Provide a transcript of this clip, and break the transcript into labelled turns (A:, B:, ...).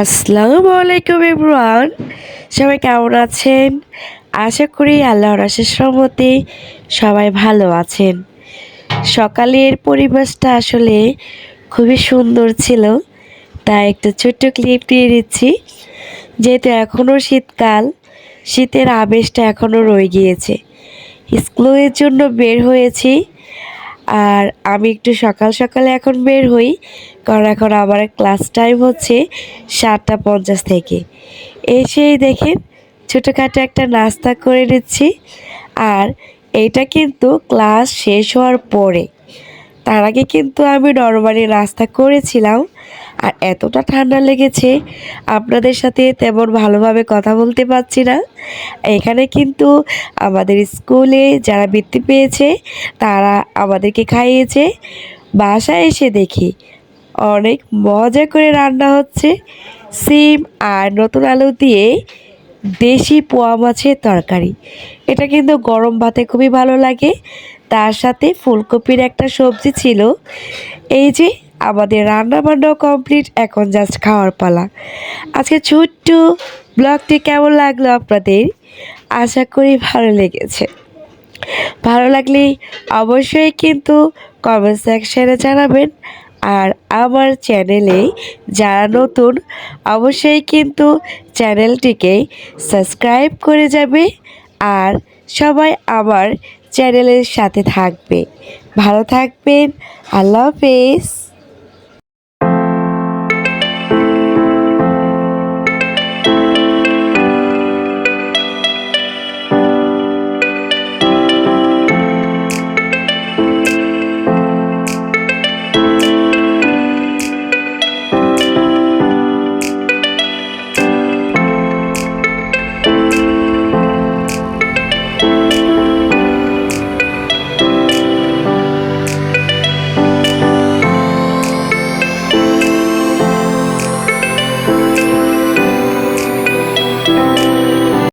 A: আসসালামু আলাইকুম ইমরান সবাই কেমন আছেন? আশা করি আল্লাহর আশেষ রহমতে সবাই ভালো আছেন। সকালের পরিবেশটা আসলে খুবই সুন্দর ছিল, তাই একটা ছোট্ট ক্লিপ দিয়ে দিচ্ছি। যেহেতু এখনও শীতকাল, শীতের আবেশটা এখনও রয়ে গিয়েছে। স্কুলের জন্য বের হয়েছি আর আমি একটু সকাল সকালে এখন বের হই, কারণ এখন আমার ক্লাস টাইম হচ্ছে সাতটা পঞ্চাশ থেকে। এসেই দেখেন ছোটোখাটো একটা নাস্তা করে নিচ্ছি, আর এটা কিন্তু ক্লাস শেষ হওয়ার পরে। তার আগে কিন্তু আমি নর্মালি নাস্তা করেছিলাম আর এতটা ঠান্ডা লেগেছে, আপনাদের সাথে তেমন ভালোভাবে কথা বলতে পারছি না। এখানে কিন্তু আমাদের স্কুলে যারা বৃত্তি পেয়েছে, তারা আমাদেরকে খাইয়েছে। বাসায় এসে দেখি অনেক মজা করে রান্না হচ্ছে। সিম আর নতুন আলু দিয়ে দেশি পোয়া মাছের তরকারি। এটা কিন্তু গরম ভাতে খুবই ভালো লাগে। তার সাথে ফুলকপির একটা সবজি ছিল। এই যে আমাদের রান্না বান্নাও কমপ্লিট এখন জাস্ট খাওয়ার পালা। আজকে ছোট্ট ব্লগটি কেমন লাগল আপনাদের? আশা করি ভালো লেগেছে। ভালো লাগলে অবশ্যই কিন্তু কমেন্ট সেকশনে জানাবেন। আর আমার চ্যানেলে যারা নতুন, অবশ্যই কিন্তু চ্যানেলটিকে সাবস্ক্রাইব করে যাবে। আর সবাই আমার চ্যানেলের সাথে থাকবে। ভালো থাকবেন। আল্লাহ হাফেজ।